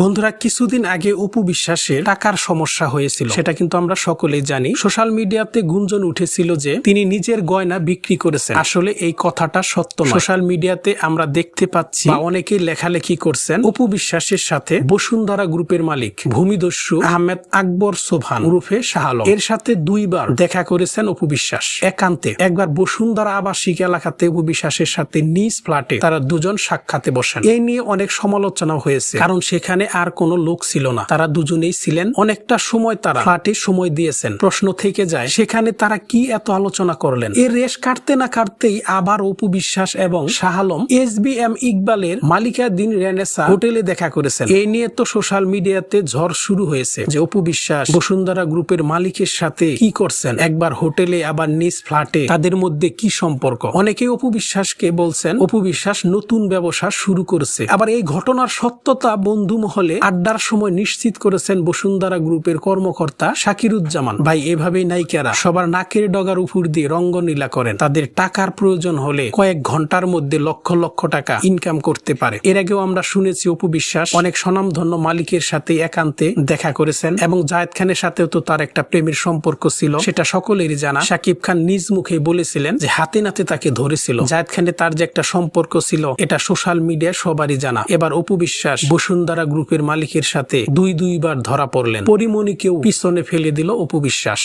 বন্ধুরা, কিছুদিন আগে অপু বিশ্বাসের টাকার সমস্যা হয়েছিল। সেটা কিন্তু আমরা সকলেই জানি। সোশ্যাল মিডিয়াতে গুঞ্জন উঠেছিল যে তিনি নিজের গয়না বিক্রি করেছেন। আসলে এই কথাটা সত্য সোশ্যাল মিডিয়াতে আমরা দেখতে পাচ্ছি বা অনেকেই লেখালেখি করছেন অপু বিশ্বাসের সাথে বসুন্ধরা গ্রুপের মালিক, ভূমিদস্যু আহমেদ আকবর সোভান উরুফে শাহ আলম এর সাথে দুইবার দেখা করেছেন অপু বিশ্বাস। একান্তে একবার বসুন্ধরা আবাসিক এলাকাতে অপু বিশ্বাসের সাথে নিজ ফ্ল্যাটে তারা দুজন সাক্ষাতে বসেন। এই নিয়ে অনেক সমালোচনা হয়েছে। কারণ সেখানে আর কোনো লোক ছিল না। তারা দুজনেই ছিলেন। অনেকটা সময় তারা ফ্ল্যাটে সময় দিয়েছেন। প্রশ্ন থেকে যায়, সেখানে তারা কি এত আলোচনা করলেন? এর রেশ কাটতে না কাটতেই আবার অপু বিশ্বাস এবং Shah Alam S B M ইকবালের মালিকাধীন রেনেসা হোটেলে দেখা করেছেন। এই নিয়ে তো সোশ্যাল মিডিয়াতে ঝড় শুরু হয়েছে যে অপু বিশ্বাস বসুন্ধরা গ্রুপের মালিকের সাথে কি করছেন? একবার হোটেলে, আবার নিজ ফ্ল্যাটে। তাদের মধ্যে কি সম্পর্ক? অনেকে অপু বিশ্বাসকে বলছেন, অপু বিশ্বাস নতুন ব্যবসা শুরু করেছে। আবার এই ঘটনার সত্যতা বন্ধু মহলে আড্ডার সময় নিশ্চিত করেছেন বসুন্ধরা গ্রুপের কর্মকর্তা শাকিরুজ্জামান। ভাই, এভাবেই নায়িকারা সবার নাকের ডগার উপর দিয়ে রঙ্গনীলা করেন। তাদের টাকার প্রয়োজন হলে কয়েক ঘণ্টার মধ্যে লক্ষ লক্ষ টাকা ইনকাম করতে পারে। এর আগেও আমরা শুনেছি, অপু বিশ্বাস অনেক স্বনামধন্য মালিকের সাথে একান্তে দেখা করেছেন এবং জায়েদ খানের সাথেও তো তার একটা প্রেমের সম্পর্ক ছিল। সেটা সকলেরই জানা। শাকিব খান নিজ মুখে বলেছিলেন যে, হাতে নাতে তাকে ধরেছিল। জায়েদ খানে তার যে একটা সম্পর্ক ছিল, এটা সোশ্যাল মিডিয়া সবারই জানা। এবার অপু বিশ্বাস বসুন্ধরা গ্রুপের মালিকের সাথে দুই দুইবার ধরা পড়লেন। পরিমণিকেও পিছনে ফেলে দিল অপু বিশ্বাস